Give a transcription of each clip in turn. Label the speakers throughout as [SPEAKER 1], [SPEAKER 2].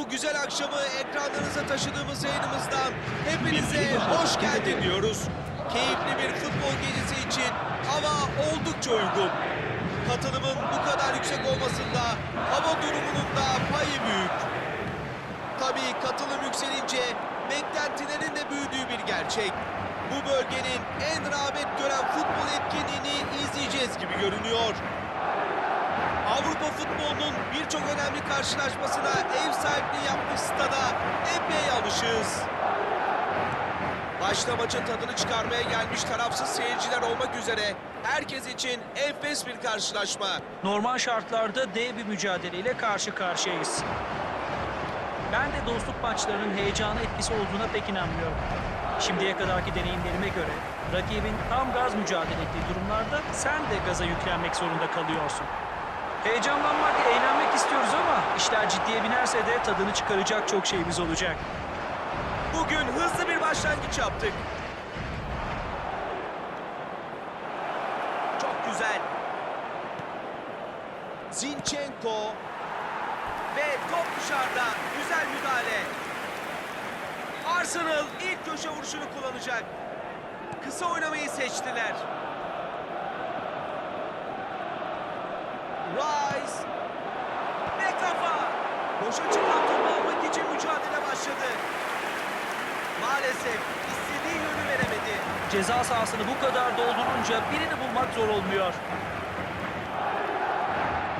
[SPEAKER 1] Bu güzel akşamı ekranlarınıza taşıdığımız yayınımızdan hepinize hoş geldin diyoruz. Keyifli bir futbol gecesi için hava oldukça uygun. Katılımın bu kadar yüksek olmasında hava durumunun da payı büyük. Tabii katılım yükselince beklentilerin de büyüdüğü bir gerçek. Bu bölgenin en rağbet gören futbol etkinliğini izleyeceğiz gibi görünüyor. Avrupa futbolunun birçok önemli karşılaşmasına ev sahipliği yapmış stada epey alışığız. Başta maçın tadını çıkarmaya gelmiş tarafsız seyirciler olmak üzere herkes için enfes bir karşılaşma.
[SPEAKER 2] Normal şartlarda dev bir mücadeleyle karşı karşıyayız. Ben de dostluk maçlarının heyecanı etkisi olduğuna pek inanmıyorum. Şimdiye kadarki deneyimlerime göre rakibin tam gaz mücadele ettiği durumlarda sen de gaza yüklenmek zorunda kalıyorsun. Heyecanlanmak, eğlenmek istiyoruz ama işler ciddiye binerse de tadını çıkaracak çok şeyimiz olacak.
[SPEAKER 1] Bugün hızlı bir başlangıç yaptık. Çok güzel. Zinchenko ve top dışarıda. Güzel müdahale. Arsenal ilk köşe vuruşunu kullanacak. Kısa oynamayı seçtiler. Rice ve kafa. Boşa çıkan topu almak için mücadele başladı. Maalesef istediği yönü veremedi.
[SPEAKER 2] Ceza sahasını bu kadar doldurunca birini bulmak zor olmuyor.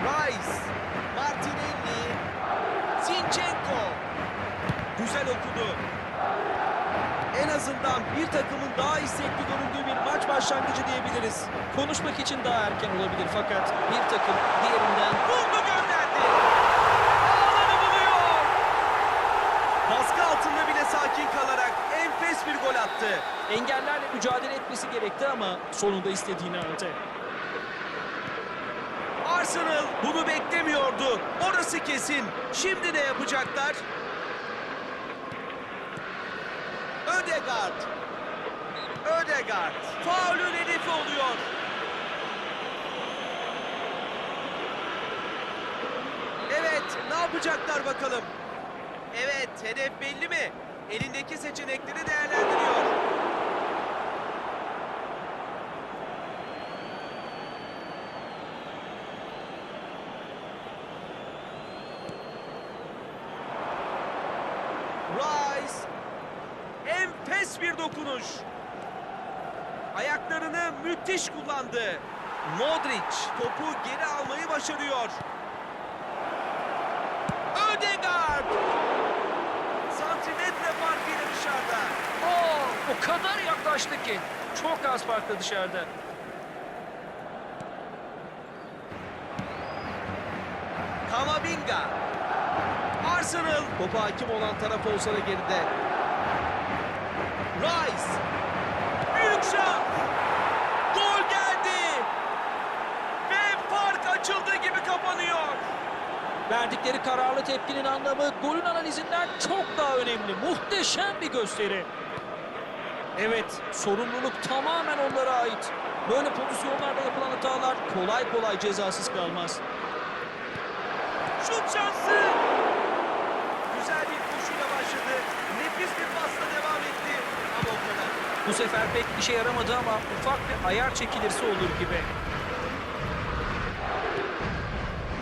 [SPEAKER 1] Rice, Martinelli, Zinchenko. Güzel okudu. En azından bir takımın daha istekli göründüğü bir maç başlangıcı diyebiliriz.
[SPEAKER 2] Konuşmak için daha erken olabilir fakat bir takım diğerinden
[SPEAKER 1] Buldu gönderdi. Ağları buluyor. Baskı altında bile sakin kalarak enfes bir gol attı.
[SPEAKER 2] engellerle mücadele etmesi gerekti ama sonunda istediğini aldı.
[SPEAKER 1] Arsenal bunu beklemiyordu. Orası kesin. Şimdi ne yapacaklar? Ödegaard. Ödegaard. Faulün hedefi oluyor. Evet, ne yapacaklar bakalım? Evet, hedef belli mi? Elindeki seçenekleri değerlendiriyor. Rice. Enfes bir dokunuş. Ayaklarını müthiş kullandı. Modric topu geri almayı başarıyor. Ödegaard. Santimetre farkıyla dışarıda.
[SPEAKER 2] Oo, o kadar yaklaştı ki. Çok az farklı dışarıda.
[SPEAKER 1] Kamavinga. Arsenal. Topa hakim olan taraf olsa da geride. Rice. Büyük şans. Gol geldi. Ve fark açıldığı gibi kapanıyor.
[SPEAKER 2] Verdikleri kararlı tepkinin anlamı golün analizinden çok daha önemli. Muhteşem bir gösteri. Evet, sorumluluk tamamen onlara ait. Böyle pozisyonlarda yapılan hatalar kolay kolay cezasız kalmaz.
[SPEAKER 1] Şut şansı. Güzel bir koşuyla başladı. Nefis bir pasla devam etti. Ama o kadar.
[SPEAKER 2] Bu sefer pek işe yaramadı ama ufak bir ayar çekilirse olur gibi.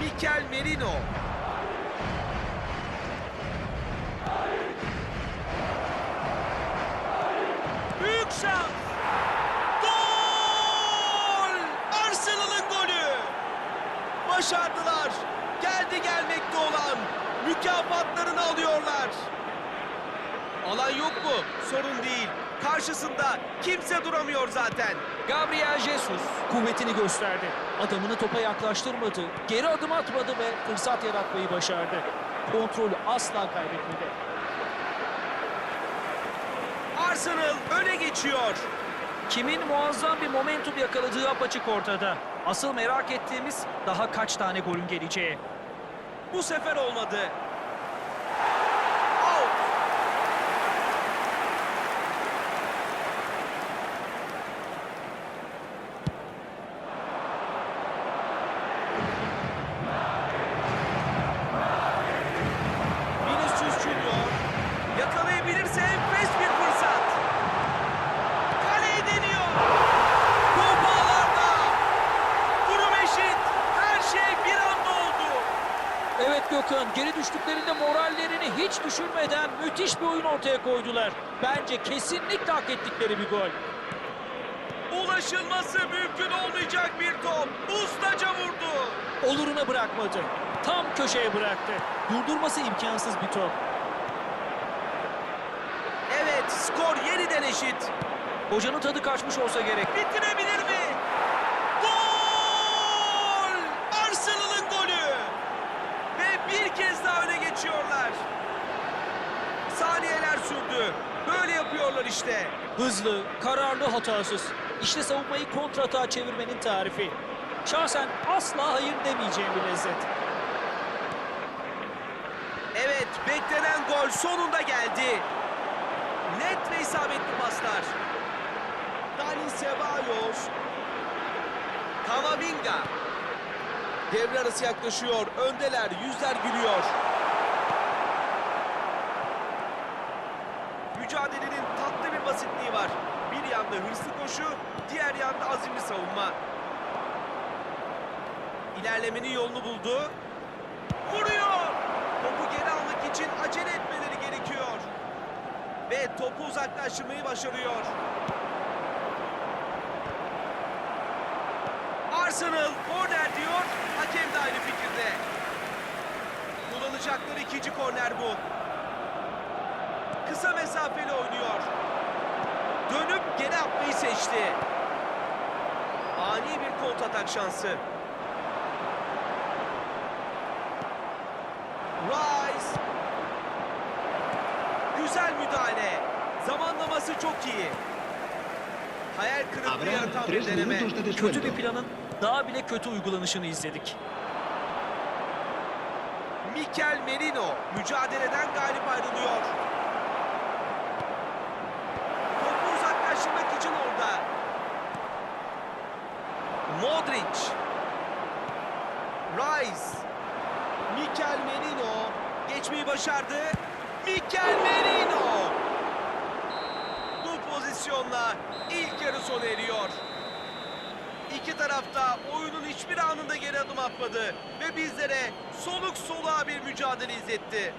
[SPEAKER 1] Mikel Merino. Büyük şans. Gol! Arsenal'ın golü. Başardılar. Geldi gelmekte olan. Mükafatlarını alıyorlar. Alan yok mu? Sorun değil. Karşısında kimse duramıyor zaten.
[SPEAKER 2] Gabriel Jesus kuvvetini gösterdi. Adamını topa yaklaştırmadı, geri adım atmadı ve fırsat yaratmayı başardı. Kontrolü asla kaybetmedi.
[SPEAKER 1] Arsenal öne geçiyor.
[SPEAKER 2] Kimin muazzam bir momentum yakaladığı apaçık ortada. Asıl merak ettiğimiz daha kaç tane golün geleceği.
[SPEAKER 1] Bu sefer olmadı. Out.
[SPEAKER 2] Evet Gökhan, geri düştüklerinde morallerini hiç düşürmeden müthiş bir oyun ortaya koydular. Bence kesinlikle hak ettikleri bir gol.
[SPEAKER 1] Ulaşılması mümkün olmayacak bir top. Ustaca vurdu.
[SPEAKER 2] Oluruna bırakmadı. Tam köşeye bıraktı. Durdurması imkansız bir top.
[SPEAKER 1] Evet skor yeniden eşit.
[SPEAKER 2] Hocanın tadı kaçmış olsa gerek.
[SPEAKER 1] Bitirebilir mi? Gol! Arsenal'ın golü. Ve bir kez daha öne geçiyorlar. Saniyeler sürdü. Böyle yapıyorlar işte.
[SPEAKER 2] Hızlı, kararlı, hatasız. İşte savunmayı kontratağa çevirmenin tarifi. Şahsen asla hayır demeyeceğim bir lezzet.
[SPEAKER 1] Evet, beklenen gol sonunda geldi. Net ve isabetli paslar. Dani Ceballos. Kamavinga. Devre arası yaklaşıyor. Öndeler, yüzler gülüyor. Mücadelenin tatlı bir basitliği var. Bir yanda hırslı koşu, diğer yanda azimli savunma. İlerlemenin yolunu buldu. Vuruyor! Topu geri almak için acele etmeleri gerekiyor. Ve topu uzaklaştırmayı başarıyor. Arsenal korner diyor. Hakem de aynı fikirde. Kullanacakları ikinci korner bu. Kısa mesafeli oynuyor. Dönüp geri atmayı seçti. Ani bir kontratak şansı. Rice. Güzel müdahale. Zamanlaması çok iyi. Hayal kırıklığı yaratan bir deneme.
[SPEAKER 2] Kötü bir planın daha bile kötü uygulanışını izledik.
[SPEAKER 1] Mikel Merino mücadeleden galip ayrılıyor. Topu uzaklaştırmak için orada. Modric. Rice. Mikel Merino geçmeyi başardı. Mikel Merino. Bu pozisyonla ilk yarı sona eriyor. İki tarafta oyunun hiçbir anında geri adım atmadı ve bizlere soluk soluğa bir mücadele izletti.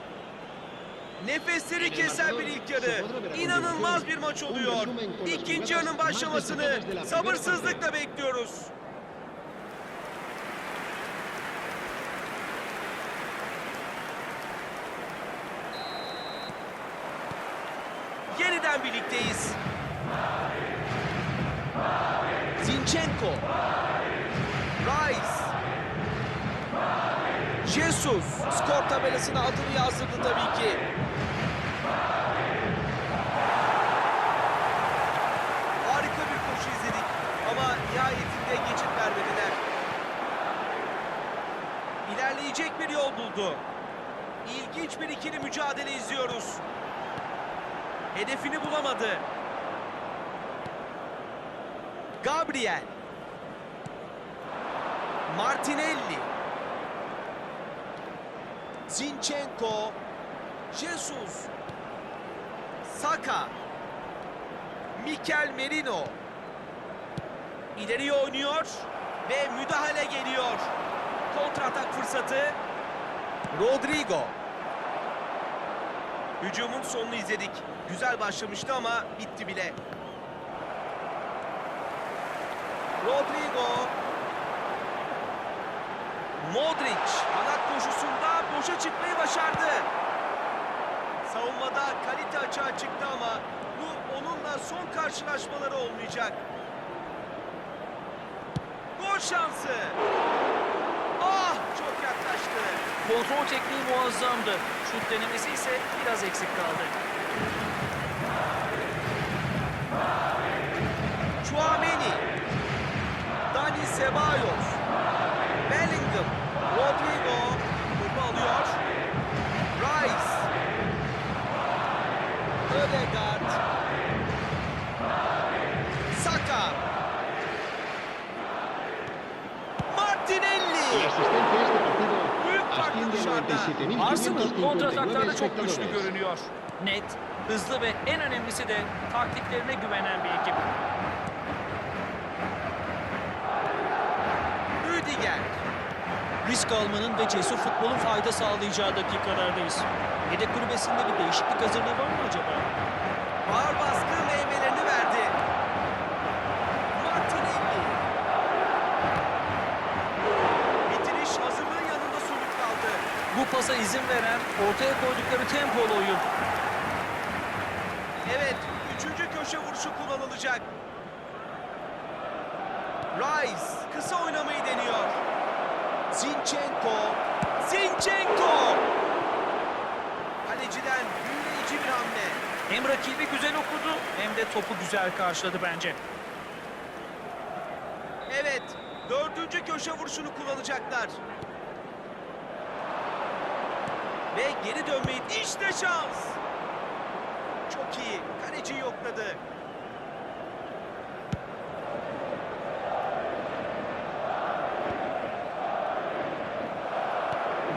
[SPEAKER 1] Nefesleri kesen bir ilk yarı. İnanılmaz bir maç oluyor. İkinci yarının başlamasını sabırsızlıkla bekliyoruz. Yeniden birlikteyiz. Zinchenko. Rice. Jesus. Skor tabelasına adını yazdırdı tabii ki. Harika bir koşu izledik ama nihayetinde geçit vermediler. Buldu. İlginç bir ikili mücadele izliyoruz. Hedefini bulamadı. Gabriel. Martinelli. Zinchenko. Jesus. Saka. Mikel Merino. İleriye oynuyor ve müdahale geliyor. Kontratak fırsatı. Rodrigo. Hücumun sonunu izledik. Güzel başlamıştı ama bitti bile. Rodrigo. Modric kanat koşusunda boşa çıkmayı başardı. Savunmada kalite açığa çıktı ama bu onunla son karşılaşmaları olmayacak. Gol şansı. Ah çok yaklaştı.
[SPEAKER 2] Kontrol tekniği muazzamdı. Şut denemesi ise biraz eksik kaldı.
[SPEAKER 1] Chouameni. Dani Ceballos. Bellingham. Rodrigo. Topu alıyor. Rice. Ödegaard. Saka. Martinelli.
[SPEAKER 3] La asistencia a este partido
[SPEAKER 1] Büyük farklı
[SPEAKER 3] asciende a
[SPEAKER 1] dışarıda.
[SPEAKER 3] 97.559
[SPEAKER 2] Arsenal kontrataklarda çok güçlü görünüyor. Net, hızlı ve en önemlisi de taktiklerine güvenen bir ekip.
[SPEAKER 1] Rüdiger.
[SPEAKER 2] Risk almanın ve cesur futbolun fayda sağlayacağı dakikalardayız. Yedek kulübesinde bir değişiklik hazırlığı var mı acaba? Pasa izin veren ortaya koydukları tempolu oyun.
[SPEAKER 1] Evet, üçüncü köşe vuruşu kullanılacak. Rice kısa oynamayı deniyor. Zinchenko. Zinchenko. Kaleciden büyüleyici bir hamle.
[SPEAKER 2] Hem rakibi güzel okudu hem de topu güzel karşıladı bence.
[SPEAKER 1] Evet, dördüncü köşe vuruşunu kullanacaklar. Ve geri dönmeyi işte şans. Çok iyi. Kaleci yokladı.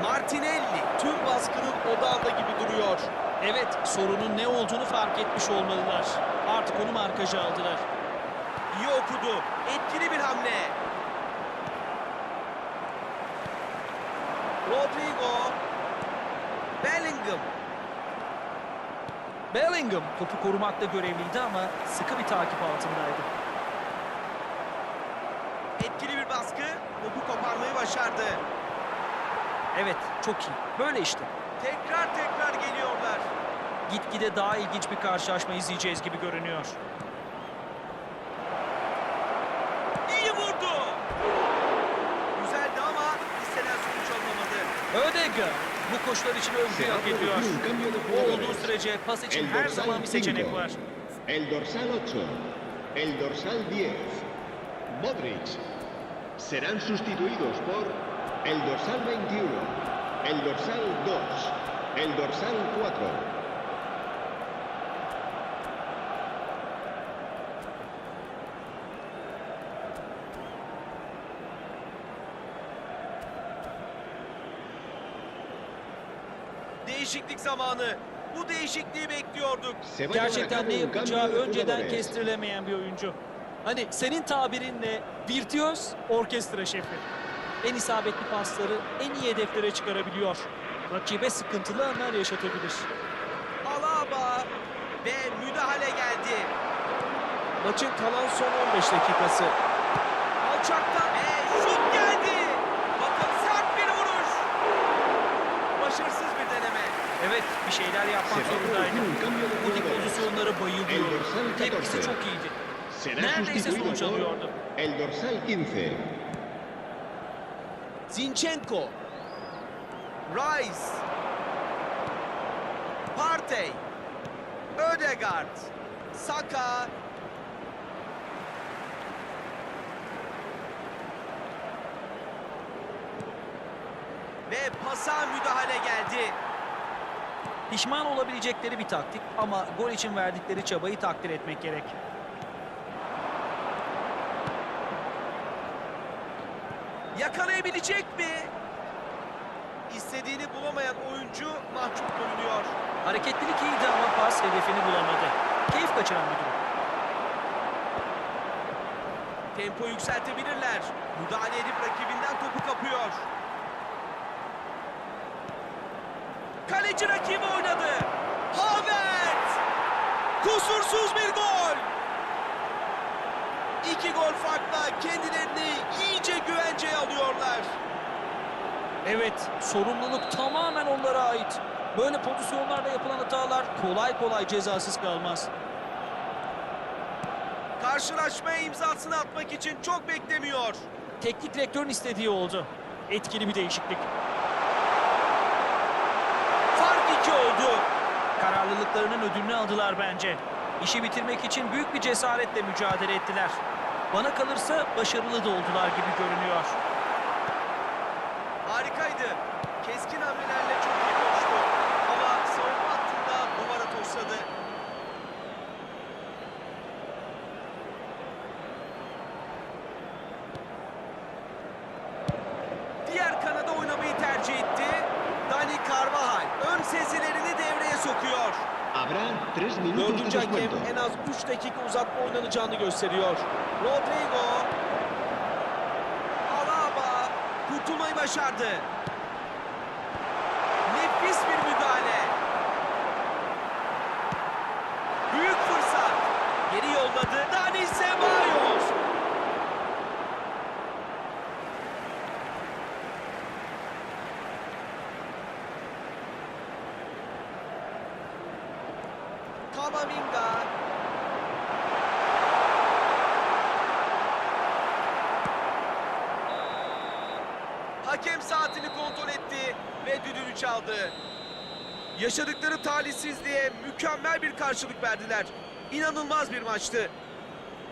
[SPEAKER 1] Martinelli tüm baskının odağında gibi duruyor.
[SPEAKER 2] Evet, sorunun ne olduğunu fark etmiş olmalılar. Artık onu markaja aldılar.
[SPEAKER 1] İyi okudu. Etkili bir hamle. Rodrigo. Bellingham.
[SPEAKER 2] Bellingham topu korumakta görevliydi ama sıkı bir takip altındaydı.
[SPEAKER 1] Etkili bir baskı. Topu koparmayı başardı.
[SPEAKER 2] Evet, çok iyi. Böyle işte.
[SPEAKER 1] Tekrar tekrar geliyorlar.
[SPEAKER 2] Gitgide daha ilginç bir karşılaşma izleyeceğiz gibi görünüyor.
[SPEAKER 1] İyi vurdu. Güzeldi ama istenen sonuç alınamadı.
[SPEAKER 2] Ödega bu koşular için övgü hak ediyor. O olduğu sürece pas için her zaman bir seçenek var.
[SPEAKER 3] El dorsal 8, el dorsal 10, Modric. Serán sustituidos por el dorsal 21, el dorsal 2, el dorsal 4.
[SPEAKER 1] Değişiklik zamanı. Bu değişikliği bekliyorduk.
[SPEAKER 2] Gerçekten ne yapacağı önceden kestirilemeyen bir oyuncu. Hani senin tabirinle virtüöz orkestra şefi. En isabetli pasları en iyi hedeflere çıkarabiliyor. Rakibe sıkıntılı anlar yaşatabilir.
[SPEAKER 1] Alaba ve müdahale geldi. Maçın kalan son 15 dakikası. Alçaktan ve şut geldi. Bakın sert bir vuruş. Başarısız bir deneme.
[SPEAKER 2] Evet bir şeyler yapmak zorundaydı.
[SPEAKER 3] producir un cambio de
[SPEAKER 2] Bu tip
[SPEAKER 3] jugadores.
[SPEAKER 2] pozisyonlara bayılıyor. Tepkisi
[SPEAKER 3] 14.
[SPEAKER 2] çok iyiydi. Neredeyse sonuç alıyordu.
[SPEAKER 3] el dorsal 15,
[SPEAKER 1] Zinchenko. Rice. Partey. Ödegaard. Saka. Ve pasa müdahale geldi.
[SPEAKER 2] Pişman olabilecekleri bir taktik ama gol için verdikleri çabayı takdir etmek gerek.
[SPEAKER 1] Yakalayabilecek mi? İstediğini bulamayan oyuncu mahcup görünüyor.
[SPEAKER 2] Hareketlilik iyiydi ama pas hedefini bulamadı. Keyif kaçıran bir durum.
[SPEAKER 1] Tempo yükseltebilirler. Müdahale edip rakibinden topu kapıyor. Kaleci rakibi oynadı. Havertz! Kusursuz bir gol. İki gol farkla kendilerini iyice güvenceye alıyorlar.
[SPEAKER 2] Evet, sorumluluk tamamen onlara ait. Böyle pozisyonlarda yapılan hatalar kolay kolay cezasız kalmaz.
[SPEAKER 1] Karşılaşmaya imzasını atmak için çok beklemiyor.
[SPEAKER 2] Teknik direktörün istediği oldu. Etkili bir değişiklik.
[SPEAKER 1] İki oldu.
[SPEAKER 2] Kararlılıklarının ödülünü aldılar bence. İşi bitirmek için büyük bir cesaretle mücadele ettiler. Bana kalırsa başarılı da oldular gibi görünüyor.
[SPEAKER 1] Harikaydı. Keskin hamlelerle çok iyi koştu. Ama savunma hattında duvara tosladı. Diğer kanada oynamayı tercih etti. Carvajal ön sezilerini devreye sokuyor.
[SPEAKER 3] Habrá 3 minutos de
[SPEAKER 1] Dördüncü hakem en az 3 dakika uzatma oynanacağını gösteriyor. Rodrigo. Alaba. kurtulmayı başardı. Nefis bir müdahale. Büyük fırsat. Geri yolladı. Dani Ceballos. Kamavinga. Hakem saatini kontrol etti ve düdüğünü çaldı. Yaşadıkları talihsizliğe mükemmel bir karşılık verdiler. İnanılmaz bir maçtı.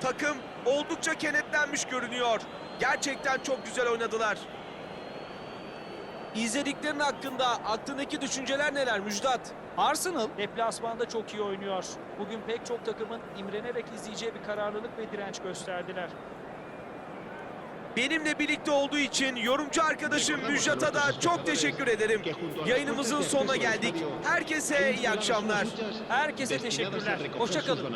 [SPEAKER 1] Takım oldukça kenetlenmiş görünüyor. Gerçekten çok güzel oynadılar. İzlediklerin hakkında aklındaki düşünceler neler Müjdat?
[SPEAKER 2] Arsenal deplasmanda çok iyi oynuyor. Bugün pek çok takımın imrenerek izleyeceği bir kararlılık ve direnç gösterdiler.
[SPEAKER 1] Benimle birlikte olduğu için yorumcu arkadaşım Müjdat'a da çok teşekkür ederim. Yayınımızın sonuna geldik. Herkese iyi akşamlar.
[SPEAKER 2] Herkese teşekkürler. Hoşçakalın.